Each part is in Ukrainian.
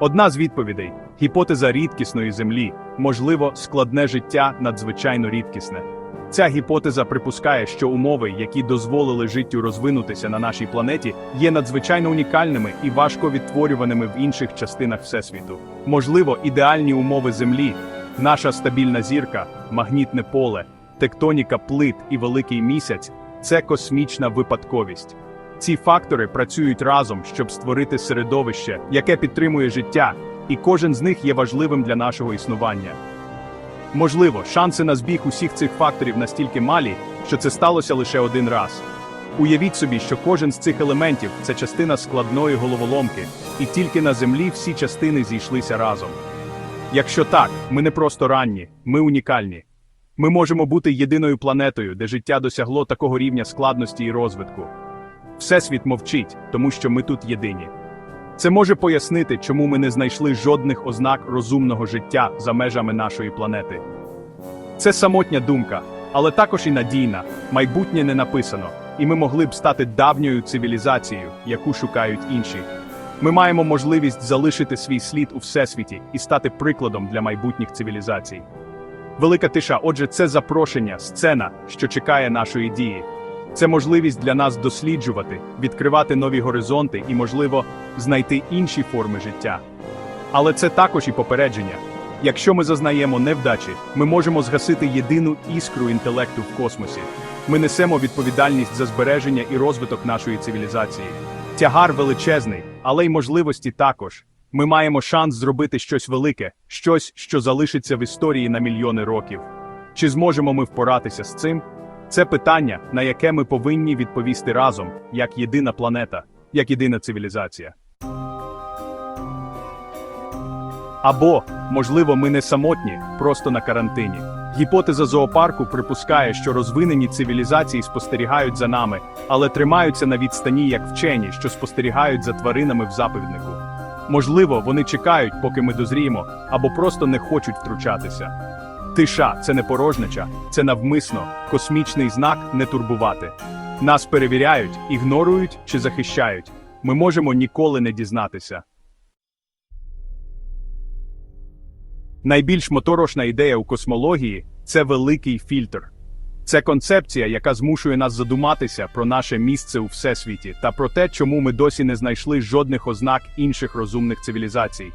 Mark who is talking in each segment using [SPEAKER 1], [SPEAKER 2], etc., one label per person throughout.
[SPEAKER 1] Одна з відповідей гіпотеза рідкісної землі, можливо, складне життя надзвичайно рідкісне. Ця гіпотеза припускає, що умови, які дозволили життю розвинутися на нашій планеті, є надзвичайно унікальними і важко відтворюваними в інших частинах Всесвіту. Можливо, ідеальні умови Землі, наша стабільна зірка, магнітне поле, тектоніка плит і великий місяць це космічна випадковість. Ці фактори працюють разом, щоб створити середовище, яке підтримує життя, і кожен з них є важливим для нашого існування. Можливо, шанси на збіг усіх цих факторів настільки малі, що це сталося лише один раз. Уявіть собі, що кожен з цих елементів це частина складної головоломки, і тільки на землі всі частини зійшлися разом. Якщо так, ми не просто ранні, ми унікальні. Ми можемо бути єдиною планетою, де життя досягло такого рівня складності і розвитку. Всесвіт мовчить, тому що ми тут єдині. Це може пояснити, чому ми не знайшли жодних ознак розумного життя за межами нашої планети. Це самотня думка, але також і надійна, майбутнє не написано, і ми могли б стати давньою цивілізацією, яку шукають інші. Ми маємо можливість залишити свій слід у всесвіті і стати прикладом для майбутніх цивілізацій. Велика тиша, отже, це запрошення, сцена, що чекає нашої дії. Це можливість для нас досліджувати, відкривати нові горизонти і, можливо, знайти інші форми життя. Але це також і попередження. Якщо ми зазнаємо невдачі, ми можемо згасити єдину іскру інтелекту в космосі. Ми несемо відповідальність за збереження і розвиток нашої цивілізації. Тягар величезний, але й можливості також. Ми маємо шанс зробити щось велике, щось, що залишиться в історії на мільйони років. Чи зможемо ми впоратися з цим? Це питання, на яке ми повинні відповісти разом, як єдина планета, як єдина цивілізація. Або, можливо, ми не самотні, просто на карантині. Гіпотеза зоопарку припускає, що розвинені цивілізації спостерігають за нами, але тримаються на відстані як вчені, що спостерігають за тваринами в заповіднику. Можливо, вони чекають, поки ми дозріємо, або просто не хочуть втручатися. Тиша це не порожнича, це навмисно, космічний знак не турбувати. Нас перевіряють, ігнорують чи захищають. Ми можемо ніколи не дізнатися. Найбільш моторошна ідея у космології це великий фільтр. Це концепція, яка змушує нас задуматися про наше місце у всесвіті та про те, чому ми досі не знайшли жодних ознак інших розумних цивілізацій.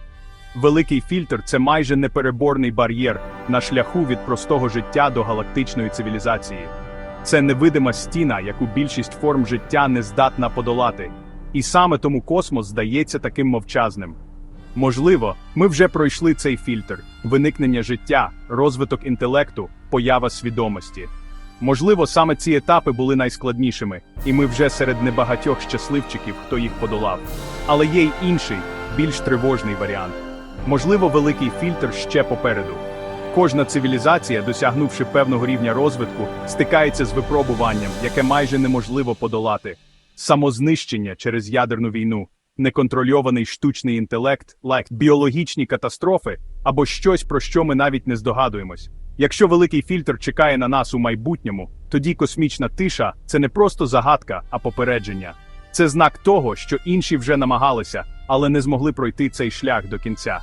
[SPEAKER 1] Великий фільтр це майже непереборний бар'єр на шляху від простого життя до галактичної цивілізації. Це невидима стіна, яку більшість форм життя не здатна подолати. І саме тому космос здається таким мовчазним. Можливо, ми вже пройшли цей фільтр виникнення життя, розвиток інтелекту, поява свідомості. Можливо, саме ці етапи були найскладнішими, і ми вже серед небагатьох щасливчиків, хто їх подолав. Але є й інший, більш тривожний варіант. Можливо, великий фільтр ще попереду. Кожна цивілізація, досягнувши певного рівня розвитку, стикається з випробуванням, яке майже неможливо подолати: самознищення через ядерну війну, неконтрольований штучний інтелект, лайк, біологічні катастрофи або щось, про що ми навіть не здогадуємось. Якщо великий фільтр чекає на нас у майбутньому, тоді космічна тиша це не просто загадка, а попередження. Це знак того, що інші вже намагалися, але не змогли пройти цей шлях до кінця.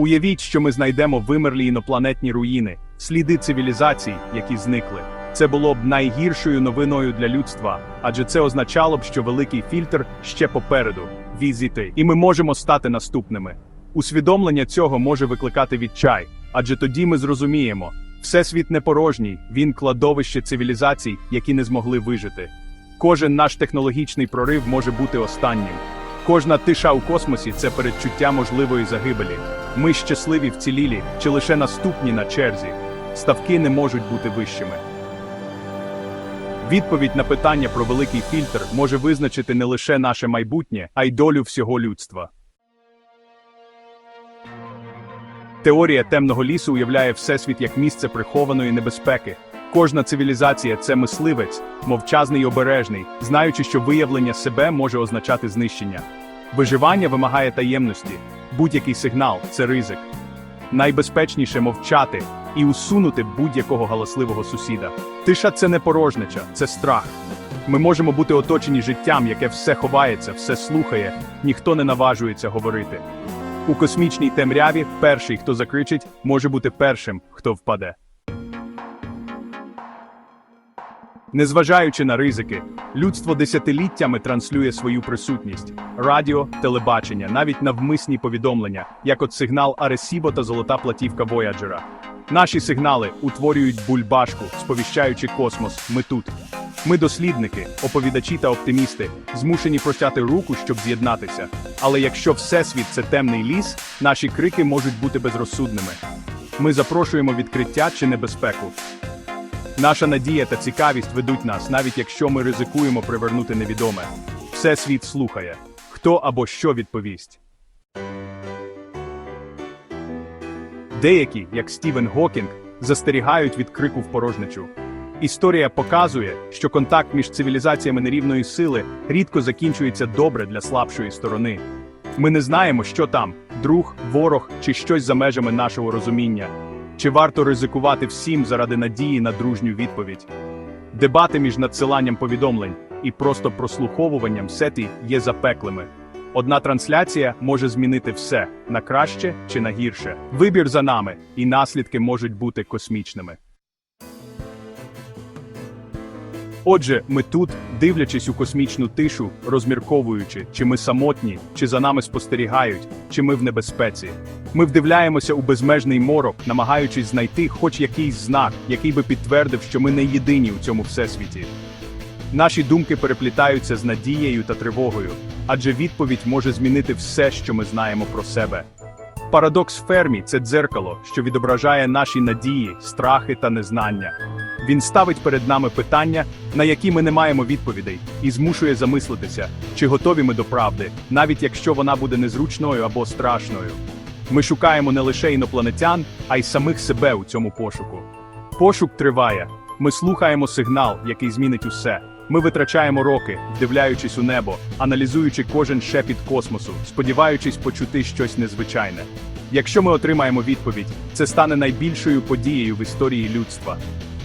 [SPEAKER 1] Уявіть, що ми знайдемо вимерлі інопланетні руїни, сліди цивілізацій, які зникли. Це було б найгіршою новиною для людства, адже це означало б, що великий фільтр ще попереду, візити, і ми можемо стати наступними. Усвідомлення цього може викликати відчай, адже тоді ми зрозуміємо, всесвіт не порожній, він кладовище цивілізацій, які не змогли вижити. Кожен наш технологічний прорив може бути останнім. Кожна тиша у космосі це передчуття можливої загибелі. Ми щасливі вцілілі чи лише наступні на черзі. Ставки не можуть бути вищими. Відповідь на питання про великий фільтр може визначити не лише наше майбутнє, а й долю всього людства. Теорія темного лісу уявляє всесвіт як місце прихованої небезпеки. Кожна цивілізація це мисливець, мовчазний і обережний, знаючи, що виявлення себе може означати знищення. Виживання вимагає таємності, будь-який сигнал це ризик. Найбезпечніше мовчати і усунути будь-якого галасливого сусіда. Тиша це не порожнича, це страх. Ми можемо бути оточені життям, яке все ховається, все слухає, ніхто не наважується говорити. У космічній темряві перший, хто закричить, може бути першим, хто впаде. Незважаючи на ризики, людство десятиліттями транслює свою присутність: радіо, телебачення, навіть навмисні повідомлення, як от сигнал Аресібо та золота платівка Вояджера. Наші сигнали утворюють бульбашку, сповіщаючи космос. Ми тут. Ми дослідники, оповідачі та оптимісти, змушені простяти руку, щоб з'єднатися. Але якщо всесвіт це темний ліс, наші крики можуть бути безрозсудними. Ми запрошуємо відкриття чи небезпеку. Наша надія та цікавість ведуть нас, навіть якщо ми ризикуємо привернути невідоме. Все світ слухає, хто або що відповість. Деякі, як Стівен Гокінг, застерігають від крику в порожничу. Історія показує, що контакт між цивілізаціями нерівної сили рідко закінчується добре для слабшої сторони. Ми не знаємо, що там друг, ворог чи щось за межами нашого розуміння. Чи варто ризикувати всім заради надії на дружню відповідь? Дебати між надсиланням повідомлень і просто прослуховуванням сеті є запеклими. Одна трансляція може змінити все на краще чи на гірше. Вибір за нами, і наслідки можуть бути космічними. Отже, ми тут, дивлячись у космічну тишу, розмірковуючи, чи ми самотні, чи за нами спостерігають, чи ми в небезпеці. Ми вдивляємося у безмежний морок, намагаючись знайти хоч якийсь знак, який би підтвердив, що ми не єдині у цьому всесвіті. Наші думки переплітаються з надією та тривогою, адже відповідь може змінити все, що ми знаємо про себе. Парадокс Фермі це дзеркало, що відображає наші надії, страхи та незнання. Він ставить перед нами питання, на які ми не маємо відповідей, і змушує замислитися, чи готові ми до правди, навіть якщо вона буде незручною або страшною. Ми шукаємо не лише інопланетян, а й самих себе у цьому пошуку. Пошук триває. Ми слухаємо сигнал, який змінить усе. Ми витрачаємо роки, вдивляючись у небо, аналізуючи кожен шепіт космосу, сподіваючись почути щось незвичайне. Якщо ми отримаємо відповідь, це стане найбільшою подією в історії людства.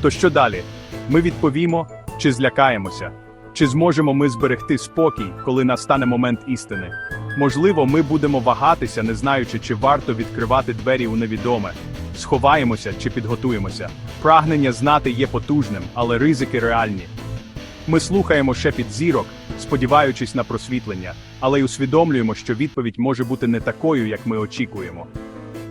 [SPEAKER 1] То що далі? Ми відповімо чи злякаємося? Чи зможемо ми зберегти спокій, коли настане момент істини? Можливо, ми будемо вагатися, не знаючи, чи варто відкривати двері у невідоме. Сховаємося чи підготуємося. Прагнення знати є потужним, але ризики реальні. Ми слухаємо шепіт зірок, сподіваючись на просвітлення, але й усвідомлюємо, що відповідь може бути не такою, як ми очікуємо.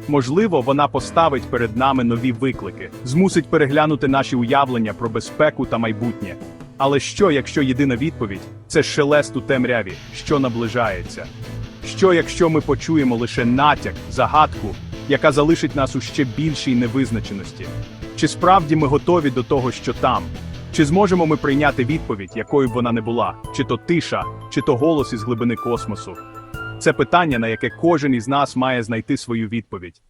[SPEAKER 1] Можливо, вона поставить перед нами нові виклики, змусить переглянути наші уявлення про безпеку та майбутнє. Але що, якщо єдина відповідь це шелест у темряві, що наближається? Що, якщо ми почуємо лише натяк, загадку, яка залишить нас у ще більшій невизначеності? Чи справді ми готові до того, що там? Чи зможемо ми прийняти відповідь, якою б вона не була, чи то тиша, чи то голос із глибини космосу? Це питання, на яке кожен із нас має знайти свою відповідь.